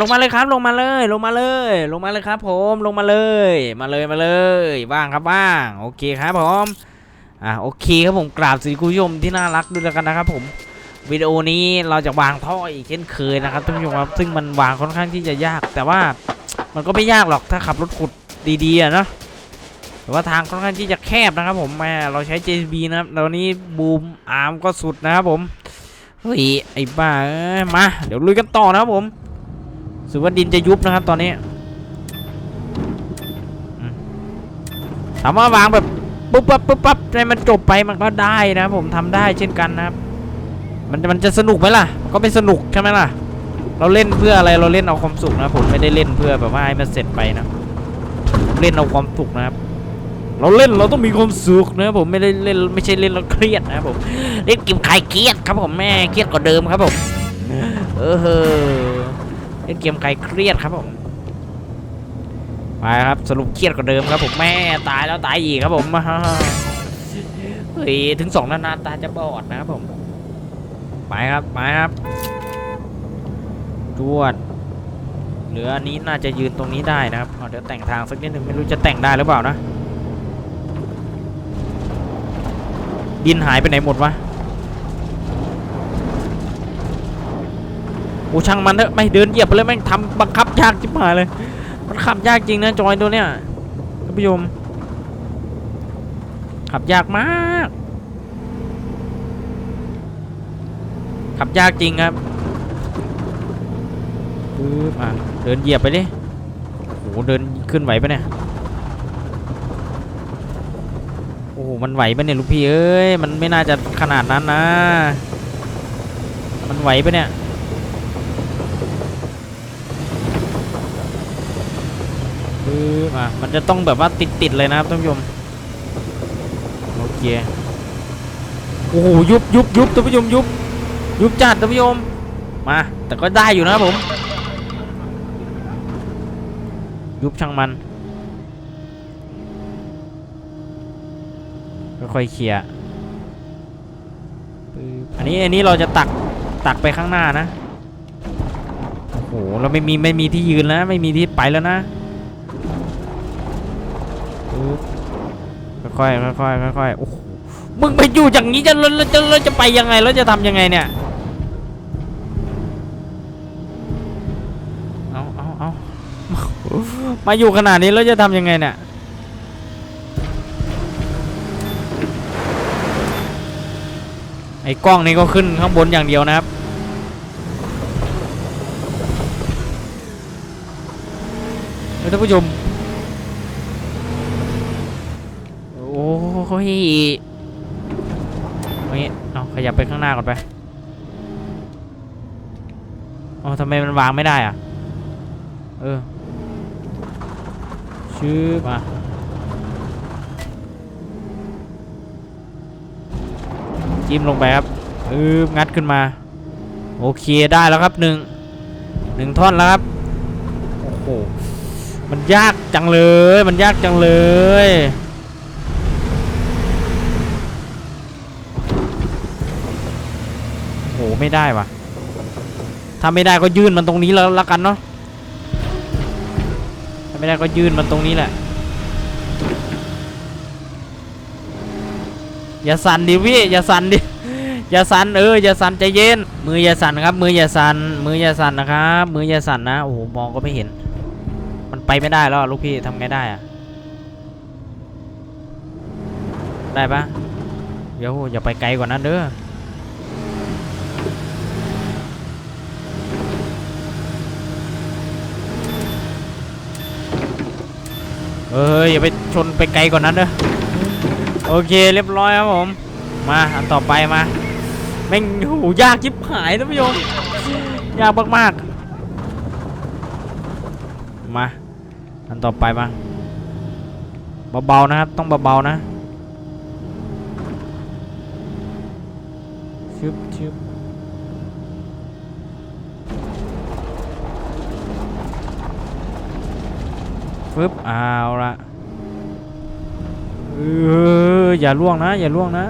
ลงมาเลยครับลงมาเลยลงมาเลย ลงมาเลยครับ ผมลงมาเลย มาเลยมาเลยว่างครับว่าง โอเคครับผมอะโอเคครับผมกราบสวัสดีคุณผู้ชมที่น่ารักด้วยแล้วกันนะครับ ผมวิดีโอนี้เราจะวางท่ออีกเช่นเคยนะครับท่านผู้ชมครับซึ่งมันวางค่อนข้างที่จะยาก แต่ว่ามันก็ไม่ยากหรอกถ้าขับรถขุดดีๆอะเนาะแต่ว่าทางค่อนข้างที่จะแคบนะครับผมแม่เราใช้ JB นะครับแล้วนี้บูมอาร์มก็สุดนะครับผมเฮ้ยไอ้บ้ามาเดี๋ยวลุยกันต่อนะครับผม สึกว่าดินจะยุบนะครับตอนนี้ถามว่าวางแบบปุ๊บปั๊บปุ๊บปั๊บให้มันจบไปมันก็ได้นะผมทำได้เช่นกันนะครับ มันมันจะสนุกไหมล่ะ ก็ไม่สนุกใช่ไหมล่ะ เราเล่นเพื่ออะไรเราเล่นเอาความสุขนะผมไม่ได้เล่นเพื่อแบบว่าให้มันเสร็จไปนะเล่นเอาความสุขนะครับ เราเล่นเราต้องมีความสุขนะผมไม่ได้เล่นไม่ใช่เล่นเราเครียดนะผมเล่นเกมใครเครียดครับผมแม่เครียดกว่าเดิมครับผมเออ เล่นเกมใครเครียดครับผมไปครับสรุปเครียดกว่าเดิมครับผมแม่ตายแล้วตายอีกครับผมเฮ้ยถึงสองนานๆตาจะบอดนะครับผมไปครับไปครับจวดเหลืออันนี้น่าจะยืนตรงนี้ได้นะครับเอาเดี๋ยวแต่งทางสักนิดหนึ่งไม่รู้จะแต่งได้หรือเปล่านะดินหายไปไหนหมดวะ โอ้ช่างมันเถอะไม่เดินเหยียบไปเลยแม่งทำบังคับยากจิบหายเลยมันขับยากจริงนะจอยตัวเนี้ยท่านผู้ชมขับยากมากขับยากจริงครับปึ๊บอะเดินเหยียบไปดิโอ้โหเดินขึ้นไหวปะเนี่ยโอ้มันไหวปะเนี่ยลูกพี่เอ้ยมันไม่น่าจะขนาดนั้นนะ มันไหวปะเนี่ย อะมันจะต้องแบบว่าติดติดๆเลยนะครับท่านผู้ชมโอเคโอ้โหยุบยุบยุบท่านผู้ชมยุบยุบจัดท่านผู้ชมมา แต่ก็ได้อยู่นะครับผม ยุบช่างมันค่อยๆเคลียร์อันนี้อันนี้เราจะตักตักไปข้างหน้านะโอ้โหเราไม่มีไม่มีที่ยืนแล้วไม่มีที่ไปแล้วนะ ค่อยๆค่อยๆค่อยๆโอ้โหมึงไปอยู่อย่างนี้จะแล้วจะแล้วจะไปยังไงแล้วจะทำยังไงเนี่ยเอาเอาเอามาอยู่ขนาดนี้แล้วจะทำยังไงเนี่ยไอ้กล้องนี้ก็ขึ้นข้างบนอย่างเดียวนะครับท่านผู้ชม โอ้ ยเอางี้เอาขยับไปข้างหน้าก่อนไปอ๋อทำไมมันวางไม่ได้อะ เออชื่อมาจิ้มลงไปครับอืองัดขึ้นมา โอเคได้แล้วครับหนึ่งหนึ่งท่อนแล้วครับ โอ้โห มันยากจังเลย มันยากจังเลย โหไม่ได้วะถ้าไม่ได้ก็ยื่นมันตรงนี้แล้วละกันเนาะถ้าไม่ได้ก็ยื่นมันตรงนี้แหละ อย่าสั่นดิพี่อย่าสั่นดิอย่าสั่นเอออย่าสั่นใจเย็น มืออย่าสั่นครับ มืออย่าสั่นมืออย่าสั่นนะครับมืออย่าสั่นนะโอ้โหมองก็ไม่เห็น มันไปไม่ได้แล้วลูกพี่ทำไงได้อะได้ปะเดี๋ยวอย่าไปไกลกว่านั้นเด้อ เอ้ยอย่าไปชนไปไกลกว่านั้นเด้อโอเคเรียบร้อยครับผม มาอันต่อไปมาแม่งโหยากชิบหายท่านผู้ชมยากมากๆมาอันต่อไปมาเบาๆนะครับต้องเบาๆนะชึบชึบ ฟึบเอาละเอออย่าล่วงนะ อย่าล่วงนะ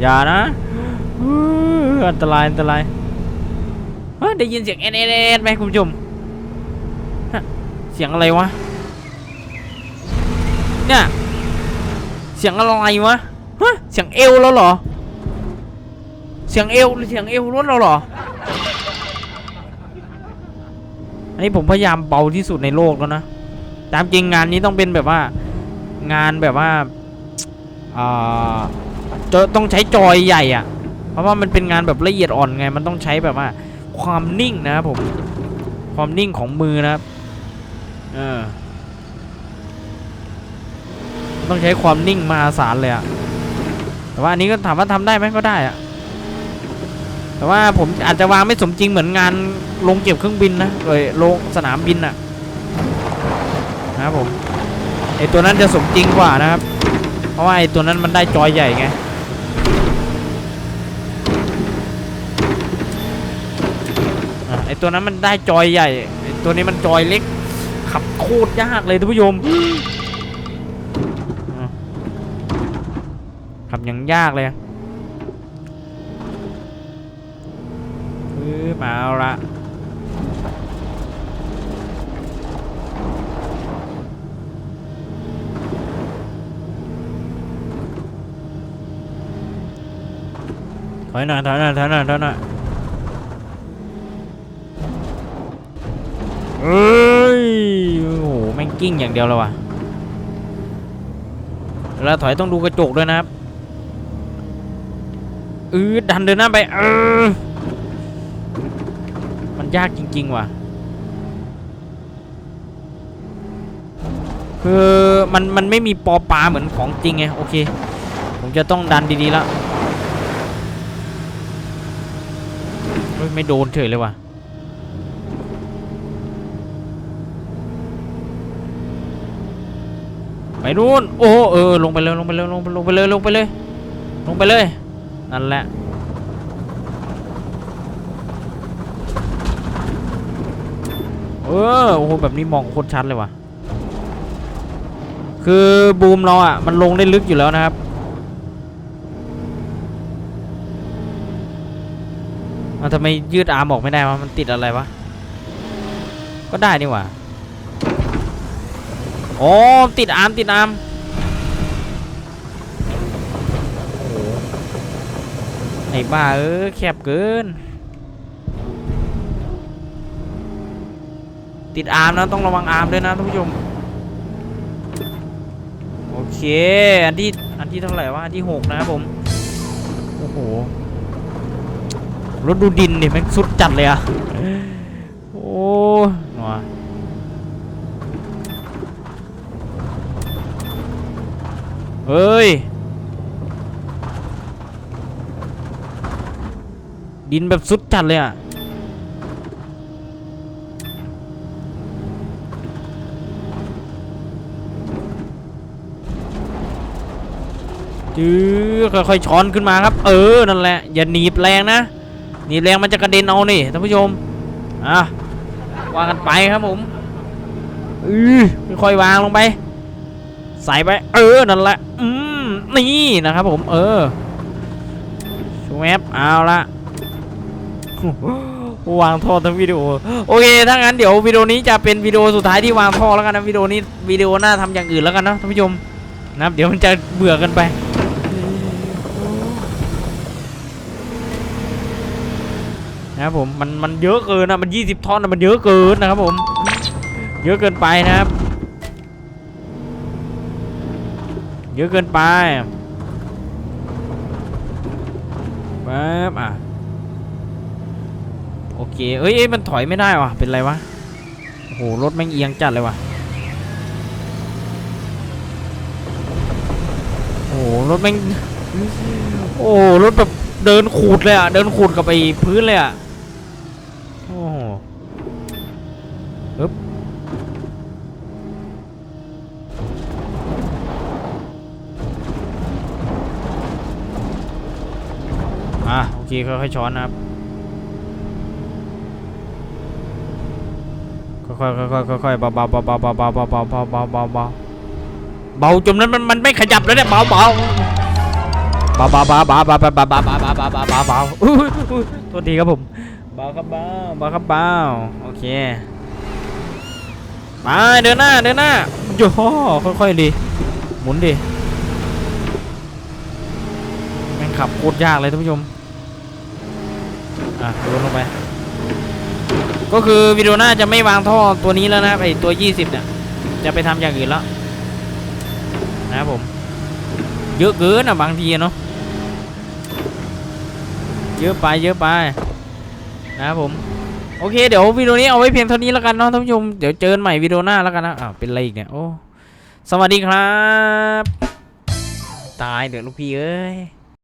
อย่านะอันตรายอันตรายเฮ้ยได้ยินเสียงเอ็นเอ็นเอ็นไหมคุณผู้ชมเสียงอะไรวะเนี่ยเสียงอะไรวะฮะเสียงเอวแล้วเหรอ เสียงเอวหรือเสียงเอวรถเราเหรออันนี้ผมพยายามเบาที่สุดในโลกแล้วนะ ตามจริงงานนี้ต้องเป็นแบบว่า งานแบบว่าอ่าจะต้องใช้จอยใหญ่อะเพราะว่ามันเป็นงานแบบละเอียดอ่อนไง มันต้องใช้แบบว่า ความนิ่งนะครับผม ความนิ่งของมือนะครับเออต้องใช้ความนิ่งมหาศาลเลยอะแต่ว่าอันนี้ก็ถามว่าทำได้ไหมก็ได้อะแต่ว่าผมอาจจะวางไม่สมจริงเหมือนงานลงเก็บเครื่องบินนะเลยลงสนามบินอะ นะครับผมไอตัวนั้นจะสมจริงกว่านะครับ เพราะว่าไอตัวนั้นมันได้จอยใหญ่ไงไอตัวนั้นมันได้จอยใหญ่ ตัวนี้มันจอยเล็ก ขับโคตรยากเลยท่านผู้ชมขับอย่างยากเลยคือมาเอาละ อยหน่อยถอยหน่อยถอยหน่อยถอยหน่อยเอ้ยโอ้โหแม่งกิ้งอย่างเดียวเลยว่ะเวลาถอยต้องดูกระจกด้วยนะครับเออดันเดินหน้าไปเออมันยากจริง ๆ ว่ะ คือมันมันไม่มีปอปลาเหมือนของจริงไงโอเค ผมจะต้องดันดีๆแล้ว ฮ้ยไม่โดนเฉยเลยว่ะไปนู่นโอ้เออลงไปเลยลงไปเลยลงไปลงไปเลยลงไปเลย ลงไปเลยนั่นแหละเออโอ้โหแบบนี้มองโคตรชัดเลยว่ะคือบูมเราอะมันลงได้ลึกอยู่แล้วนะครับ เอาทำไมยืดอาร์มออกไม่ได้วะ มันติดอะไรวะ ก็ได้นี่หว่าโอ๋อติดอาร์มติดอาร์มไอ้บ้าเออแคบเกิน ติดอาร์มนะต้องระวังอาร์มด้วยนะท่านผู้ชม โอเค อันที่ อันที่เท่าไหร่วะ อันที่หกนะครับผม โอ้โห รถดูดินนี่ม่งสุดจัดเลยอะโอ้หนอเฮ้ย ดินแบบสุดจัดเลยอะจื้อค่อยๆช้อนขึ้นมาครับ เออ นั่นแหละ อย่าหนีบแรงนะ นีบแรงมันจะกระเด็นเอานี่ท่านผู้ชมอะวางกันไปครับผมอือค่อยวางลงไป ใส่ไป เออนั่นแหละอืมนี่นะครับผม เออชูแมปเอาละวางท่อทั้งวิดีโอโอเคถ้างั้นเดี๋ยววิดีโอนี้จะเป็นวิดีโอสุดท้ายที่วางท่อแล้วกันนะวิดีโอนี้วิดีโอหน้าทำอย่างอื่นแล้วกันเนะท่านผู้ชมนะเดี๋ยวมันจะเบื่อกันไป นะครับผมมันมันเยอะเกินนะมัน 20ท่อนนะมันเยอะเกินนะครับผม เยอะเกินไปนะครับ เยอะเกินไปปั๊บอะโอเคเอ้ยอยมันถอยไม่ได้ว่ะเป็นไรวะโอ้โหรถแม่งเอียงจัดเลยว่ะโอ้โหรถแม่งโอ้รถแบบเดินขูดเลยอะเดินขูดกับไอ้พื้นเลยอะ โอ้โหปึ๊บอะโอเคค่อยๆช้อนนะครับค่อยๆค่อยๆค่อยๆเบาๆเบาๆเบาๆเบาๆเบาๆเบาๆเบาๆเบาๆเบาๆเบาจนนั้นมันมันไม่ขยับแล้วเนี่ยเบาๆเบาๆเบาๆเบาเบาเบาเบาเบาเบาเบาเบาเบาเบาเบาเบาเบาอุ้ยอุ้ยโทษทีครับผม บาครับเบาเบาครับเบาโอเคไปเดินหน้าเดินหน้าโย่ค่อยๆดีหมุนดิแม่งขับโคตรยากเลยท่านผู้ชมอะโยนลงไปก็คือวิดีโอหน้าจะไม่วางท่อตัวนี้แล้วนะไอตัว 20เนี่ยจะไปทำอย่างอื่นแล้วนะครับผมเยอะเกินอะบางทีเนาะเยอะไปเยอะไป นะครับผมโอเคเดี๋ยววิดีโอนี้เอาไว้เพียงเท่านี้แล้วกันเนาะท่านผู้ชมเดี๋ยวเจอกันใหม่วิดีโอหน้าแล้วกันนะอ้าวเป็นอะไรอีกเนี่ยโอ้สวัสดีครับ ตายเดี๋ยวลูกพี่เอ้ย